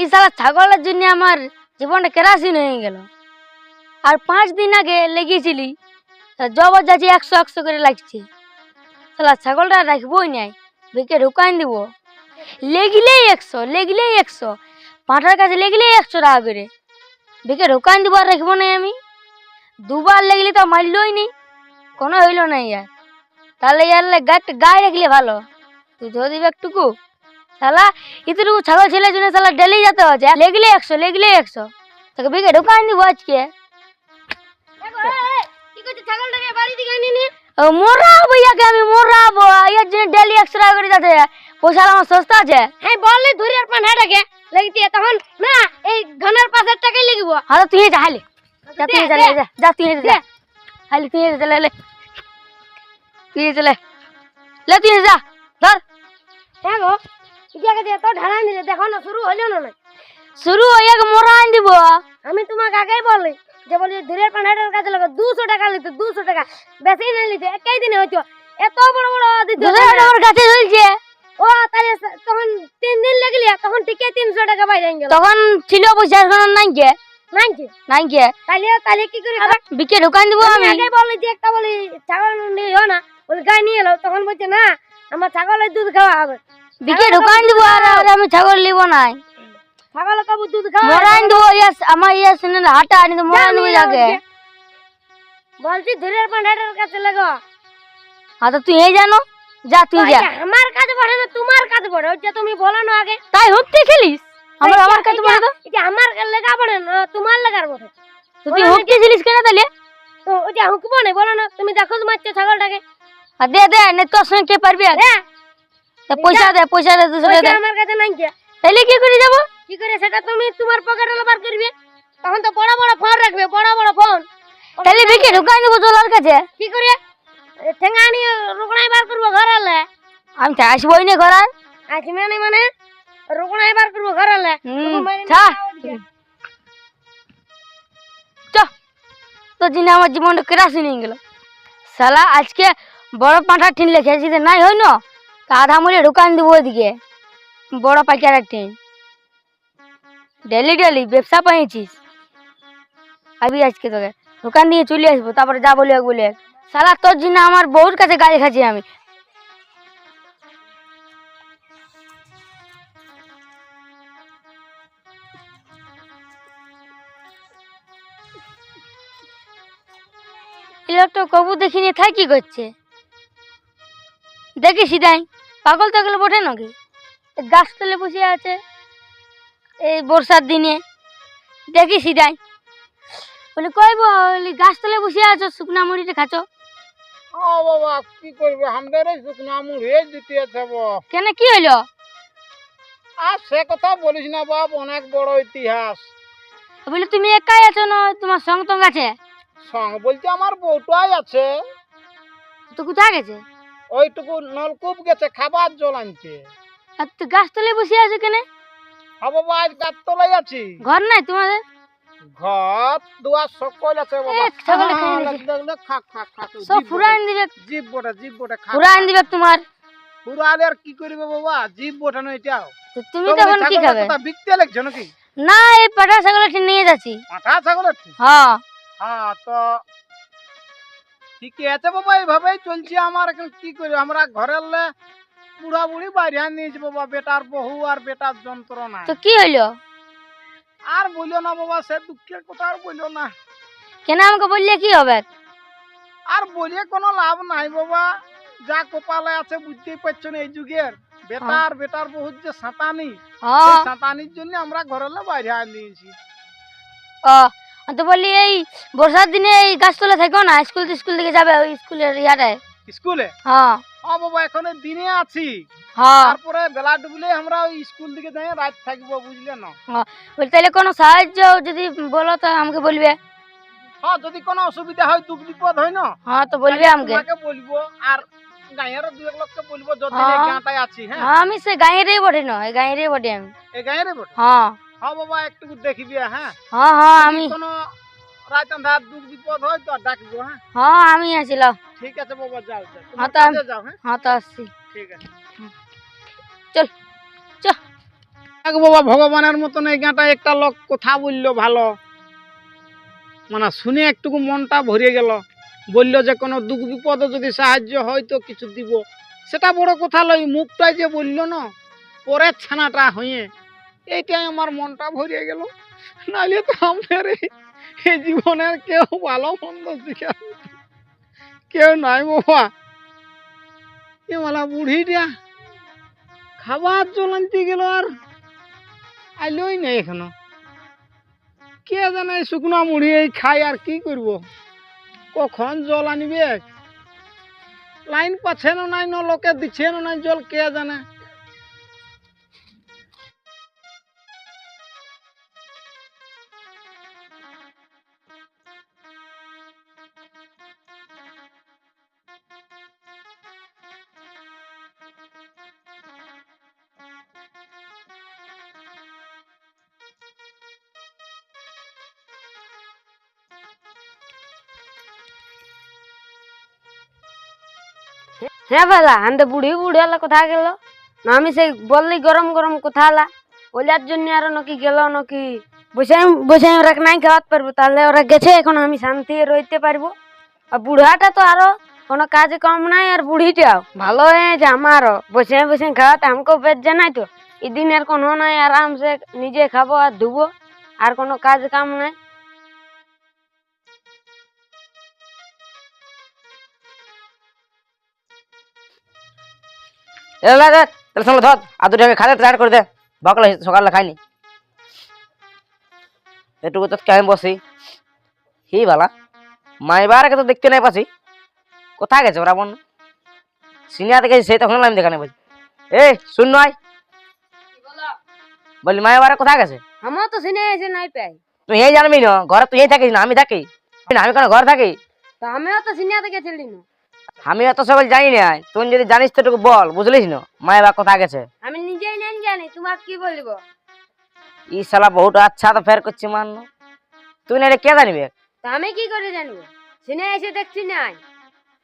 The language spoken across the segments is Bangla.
এই সালা ছাগলের জন্য আমার জীবনটা কেরাসিন হয়ে গেল। আর পাঁচ দিন আগে লেগেছিলি জবর যাচ্ছি একশো একশো করে লাগছে। সালা ছাগলটা রাখবোই নাই, বেকে ঢুকান দিব। লেগলেই একশো লেগলেই একশো, পাঁঠার কাছে লেগলেই একশো টাকা করে। বেকে ঢুকান দিব আর রাখব না আমি। দুবার লেগলি তো মারলই নি, কোনো হইল না ইয়ার। তাহলে ইয়ার গায়ে গায়ে রাখলে ভালো। তুই ধরে দিবি একটুকু। শালা ইতটুকু ছাগল ছেলের জন্য শালা ডেলি যেতে হচ্ছে লেগলে একশো লেগলে একশো। তোকে বেগে ঢোকান দিব আজকে। কি করছিস? ছাগলটাকে বাড়ি দিকে আনি নি। ও, মোরাবো ইয়াকে আমি মোরাবো। এর জন্য ডেলি একশো টাকা করে যাতে পয়সা আমার সস্তা আছে। হ্যাঁ বললে ধরে আর পান্ডাটাকে লাগিতে তখন না এই ঘনের পাশের টাকাই লিখব। হ্যাঁ তুই যা হালি যা তুই দে, যা দে। যা যা তুই যা। হালি তুই যা চলে লে। তুই চলে লে। তুই যা ধর। হ্যাঁ গো। ইটাকে দিয়ে তো ঢালাই দিলে দেখো না শুরু হইল না শুরু হয়ে মোরান দিব আমি তোমাকে আগেই বলি যে বলি ধীরের পান্ডাটার কাছে লাগে দুশো টাকা লিতে দুশো টাকা। বেশি না লিতে একই দিনে হইতো এত বড় বড় দিতে দুশো কাছে চলছে ও তাহলে তখন তিন দিন লাগলি তখন ঠিকই তিনশো টাকা বাইরে গেল। তখন ছিল পয়সা এখন নাই কে নাই কি নাই কে তাহলে তাহলে কি করে বিকে ঢোকান দিব আমি আগে বলি যে একটা বলি ছাগল নিও না বলি গাই নিয়ে এলো তখন বলছে না আমার ছাগলের দুধ খাওয়া হবে। বিকে ঢোকান দিব আর আমি ছাগল নিব নাই। ছাগল কবু দুধ খাওয়া মরান দিব ইয়াস আমার ইয়া শুনে না হাঁটা আনি তো মরান দিব যাকে। বলছি ধীরের পান্ডাটার কাছে লাগো। হ্যাঁ তো তুই এই জানো যা তুই যা। আমার কাছে পড়ে না তোমার কাছে ওই যে তুমি বলো না আগে। তাই হতে খেলিস? আমার আমার কাছে বলে তো? এটা আমার লেগা পড়ে না তোমার লেগার তো তুই হতে খেলিস কেন তাহলে তো ওইটা হুকবো না বলো না তুমি দেখো মারছো ছাগলটাকে। দে দে নে তোর সঙ্গে কে পারবি আর? হ্যাঁ তা পয়সা দে পয়সা দে দুশো দে আমার কাছে নাই কি তাহলে কি করে যাব? কি করে সেটা তুমি তোমার পকেটে বার করবে। তখন তো বড় বড় ফোন রাখবে বড় বড় ফোন তাহলে বিকে ঢোকান দিব তোলার কাছে। কি করে? এ, ঠেঙ্গা নিয়ে রুকনায় বার করব ঘর আলে। আমি তো আসবোই না ঘর। আর আসবে না মানে? রুকনায় বার করব ঘর আলে। তো দিনে আমার জীবনটা কেরাসি নিয়ে গেল। সালা আজকে বড় পাঁঠা টিন লেখেছি যে নাই হয় না? আধা মূল্যে ঢোকান দিব ওইদিকে বড় পাইকারের টিন। ডেলি ডেলি ব্যবসা পাইছিস আবি আজকে তোকে। দোকান দিয়ে চলে আসব, তারপরে যা বলি বলে সালা তোর জন্য আমার বউর কাছে গাড়ি খাচ্ছি আমি। এই লোকটা কবু দেখিনি, থাই কি করছে? দেখি সিধাই পাগল টাগল বটে নাকি? এ গাছ তলে বসে আছে। এই বর্ষার দিনে। দেখি সিধাই বলি কই বলি? গাছ তলে বসে আছো শুকনা মুড়িতে খাচ্ছ? ও বাবা কি করবে? আমাদের এই শুকনো মুড়ে দিতে আছে বো। কেন কি হইল? আর সে কথা বলিস না বাপ অনেক বড় ইতিহাস। বলি তুমি একাই আছো না তোমার সঙ্গ টঙ্গ আছে? সঙ্গ বলতে আমার বউটাই আছে। তো কোথায় গেছে? ওইটুকু নলকূপ গেছে খাবার জল আনছে। আর তুই গাছ তলে বসে আছো কেন? হ্যাঁ বাবা আজ গাছতলাই আছি। ঘর নাই তোমাদের? ঘর দুয়ার সকল আছে বাবা। তো, সব ফুরাইন দিবে জিভ বটে জিভ বটে ফুরাইন দিবে তোমার। ফুরালে আর কি করবে বাবা? জিভ বটানো এটাও। তুমি তখন কি খাবে? বিকতে লাগছে নাকি? না এই পাটা ছাগল নিয়ে যাচ্ছি। পাঠা ছাগলের ঠিক? হ্যাঁ। হ্যাঁ তো ঠিকই আছে বাবা এইভাবেই চলছে আমার এখন কি করি? আমরা ঘরের বুড়া বুড়ি বাইরে নিয়েছি বাবা বেটার বহু আর বেটার যন্ত্রণা তো কি হইল? আর বলিও না বাবা সে দুঃখের কথা আর বলিও না। কেন আমাকে বললে কি হবে? আর বলিয়ে কোনো লাভ নাই বাবা যা কপালে আছে বুঝতেই পারছ না এই যুগের। বেটার বেটার বহুত যে সাঁতানি সাঁতানির জন্য আমরা ঘরের বাইরে নিয়েছি ও তো বললি এই বর্ষার দিনে এই গাছতলা থাকো না স্কুল স্কুল থেকে যাবে ওই স্কুলের ইয়াটায় স্কুলে? হ্যাঁ। হ্যাঁ বাবা এখন দিনে আছি। হ্যাঁ। তারপরে বেলা ডুবলে আমরা ওই স্কুল দিকে যাই রাত থাকব বুঝলে না? বলি তাহলে কোনো সাহায্য যদি বলো তো আমাকে বলবে। হ্যাঁ যদি কোনো অসুবিধা হয় দুঃখ বিপদ হয় না? হ্যাঁ তো বলবে আমাকে। তোমাকে বলব আর গাঁয়ের দু এক লোককে বলব যদি হ্যাঁ। গাঁটায় আছি হ্যাঁ? হ্যাঁ আমি সে গাঁয়েরই বটে না এই গাঁয়েরই বটে আমি। এই গাঁয়ের বটে? হ্যাঁ। হ্যাঁ বাবা একটু দেখবি হ্যাঁ? হ্যাঁ হ্যাঁ আমি কোনো আন্ধার দুঃখ বিপদ হয় তো ডাকবো হ্যাঁ? হ্যাঁ আমি আসিলাম ঠিক আছে বাবা যাও হ্যাঁ, তো যাও হ্যাঁ? হ্যাঁ তো আসছি। ঠিক আছে। দেখ বাবা ভগবানের মতন এই গাঁটা একটা লোক কথা বলল ভালো। মানে শুনে একটুকু মনটা ভরে গেল। বলল যে কোনো দুঃখ বিপদে যদি সাহায্য হয় তো কিছু দিব। সেটা বড় কথা লই মুখটাই যে বলল না পরের ছানাটা হয়ে এইটাই আমার মনটা ভরিয়ে গেল। নাহলে তো আমাদের এই- জীবনের কেউ ভালো মন্দ শিখা কেউ নাই বাবা। এ বলা বুড়িটা। খাবার জল গেল আর আইলই নেই এখনও। কে জানে শুকনো মুড়ি এই খাই আর কি করব? কখন জল আনিবে? লাইন পাচ্ছে না নাই না লোকে দিচ্ছে না নাই, জল কে জানে? হ্যাঁ বেলা আনতে বুড়ি বুড়ি হলে কোথা গেল? না, আমি সেই বললি গরম গরম কোথা হলা? ওলার জন্য আর নাকি গেল নাকি? বসে বসে ওরা নাই খাওয়াতে পারব, তাহলে ওরা গেছে, এখন আমি শান্তি রইতে পারব। আর বুড়াটা তো আরও কোনো কাজ কম নাই, আর বুড়িটাও ভালো হয়েছে আমারও। বসে বসে খাওয়াতে, আমাকেও পেট জানাই তো। এদিন আর কোনো নাই, আরামসে নিজে খাব আর ধুবো, আর কোনো কাজ কাম নাই। তাহলে সঙ্গে ধর আর দুটো খাতে ট্রাই করে দে। বকলে সকালে খাইনি। এটুকু তো আমি বসি। হি বালা মাইবারকে তো দেখতে নাই পাচ্ছি। কোথায় গেছে ওরা বোন সিনিয়াতে গেছি সেই তখন আমি দেখানে বলছি। এই শুন নয় বলি মাইবারে কোথায় গেছে? আমার তো সিনে এসে নাই পাই তুই এই জানবি না ঘরে তুই এই থাকিস না আমি থাকি। আমি কেন ঘর থাকি? তো আমিও তো সিনিয়াতে গেছিলি না আমি অত সকাল জানি না তুই যদি জানিস তো একটু বল বুঝলিস না? মাইবা কোথায় গেছে? আমি নিজেই নেন জানি তোমার কি বলব? ই শালা বহুত আচ্ছা তো ফের করছি মান তুই না কে জানিবে? আমি কি করে জানব? সিনে এসে দেখছি নাই।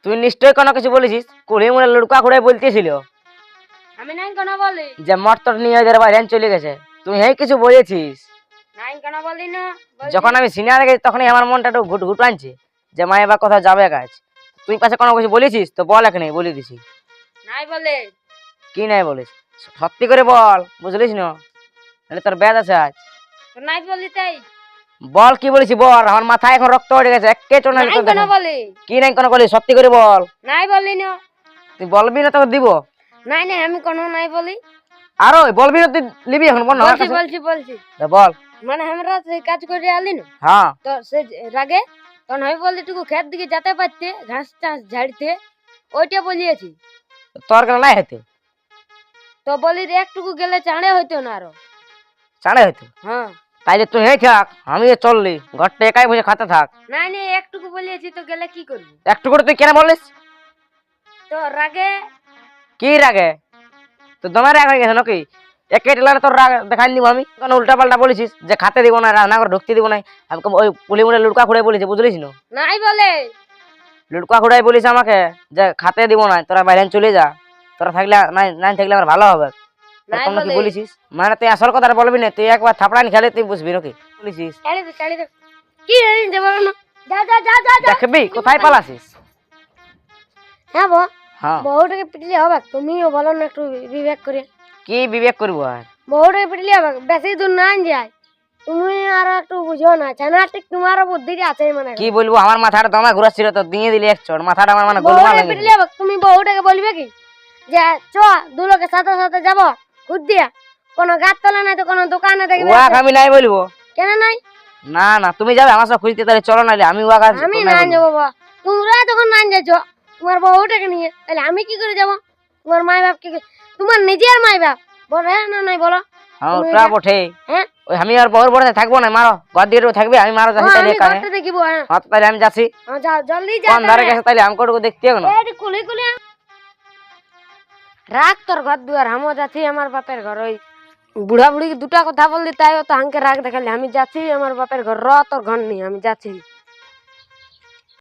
তুই নিশ্চয়ই কোনো কিছু বলেছিস? কুড়ি মুড়ে লুড়কা খুঁড়ে বলতেছিল। আমি নাই কেন বলি। যে মটর নিয়ে ওদের বাইরে চলে গেছে। তুই এই কিছু বলেছিস? নাই কেন বলি না যখন আমি সিনিয়র গেছি তখনই আমার মনটা একটু ঘুট ঘুট আনছে। যে মা এবার কোথাও যাবে কাজ তুই পাশে কোনো কিছু বলেছিস? তো বল এখানে বলে দিছি। নাই বলে। কি নাই বলিস সত্যি করে বল বুঝলিস না? নাহলে তোর ব্যাধ আছে আজ। নাই বলি তাই? বল কি বলেছি বল আমার মাথায় এখন রক্ত উঠে গেছে একে কেন বলি। কি নাই কোনো বলি সত্যি করে বল। নাই বলি না। তুই বলবি না তোকে দিব? নাই নাই আমি কোনো নাই বলি। আরও বলবি না তুই লিবি এখন বল বলছি বলছি বলছি। বল। মানে আমরা সেই কাজ করে আলি না হ্যাঁ। তো সে রাগে? তখন আমি বললি টুকু খেত দিকে যেতে পারতে ঘাস টাস ঝাড়তে ওইটা বলিয়েছি। তোর কেন নাই হইতে? তো বলি রে একটুকু গেলে চাঁড়ে হইতো না আরও। চাঁড়ে হইতো? হ্যাঁ। তাইলে তুই হেই থাক আমি চললি ঘরটা একাই বসে খাতে থাক। নাই নাই একটুকু বলিয়েছি তো গেলে কি করবি? একটু করে তুই কেন বলিস? তো রাগে? কি রাগে? তো দমে রাগ হয়ে গেছে নাকি? একে টেলারে তোর রাগ দেখাই দিব আমি। কেন উল্টা পাল্টা বলেছিস? যে খাতে দিব না রান্না করে ঢুকতে দিব না। আমি ওই পুলি মুড়ে লুটকা খুঁড়ে বলেছি বুঝলিস না? নাই বলে। লুটকা খুঁড়াই বলিস আমাকে যে খাতে দিব না তোরা বাইরে চলে যা। তোরা থাকলে নাই নাই থাকলে আমার ভালো হবে। বলে। বলেছিস? মানে তুই আসল কথাটা বলবি না তুই একবার থাপড়ানি খেলে তুই বুঝবি নাকি? বলেছিস। কি যে যা যা যা দেখবি কোথায় পালাছিস? হ্যাঁ হ্যাঁ। বহুটাকে পিটলে হবে তুমিও বলো না একটু বিবেক করে। কি বিবেক করব আর? বহুটাকে পিটলে হবে বেশি দূর না যায়। তুমি আর একটু বুঝো না জানা ঠিক তোমার বুদ্ধিটা আছে মানে কি বলব আমার মাথাটা দমা ঘুরাচ্ছিল তো দিয়ে দিলি এক চড় মাথাটা আমার মানে গোলমাল হয়ে পিটলে তুমি বহুটাকে বলবে কি? যে চ দু লোকের সাথে সাথে যাব খুদ দিয়া। কোনো গাছ তলা নাই তো কোনো দোকানে দেখবে ওয়াক আমি নাই বলব। কেন নাই? না না তুমি যাবে আমার সাথে খুঁজতে তাহলে চলো নাহলে আমি আর আমি না। যাব বাবা। তোমরা যখন না যাচ্ছ তোমার বহুটাকে নিয়ে তাহলে আমি কি করে যাব? তোমার মাই বাপ কি তোমার নিজের মাই বাপ? বলে হ্যাঁ না নাই বলো? হ্যাঁ তুমি ওটা বটে হ্যাঁ? ওই আমি আর বড় বড় থাকব না মারো। ঘর দিয়ে থাকবে আমি মারো যাচ্ছি হ্যাঁ, আমি কানে ঘরটা দেখিব হ্যাঁ। হ্যাঁ তো তাহলে আমি যাচ্ছি। হ্যাঁ, যাও জলদি যা কোন ধারে গেছে তাহলে আমি কোটুকু দেখতে হবে না। এই কুলি কুলি। রাগ তোর ঘর দুয়ার হামো যাচ্ছি আমার বাপের ঘর। ওই বুড়া বুড়ি দুটা কথা বললি তাই তো হাঙ্কে রাগ দেখালি। আমি যাচ্ছি আমার বাপের ঘর। র তোর ঘর নেই আমি যাচ্ছি।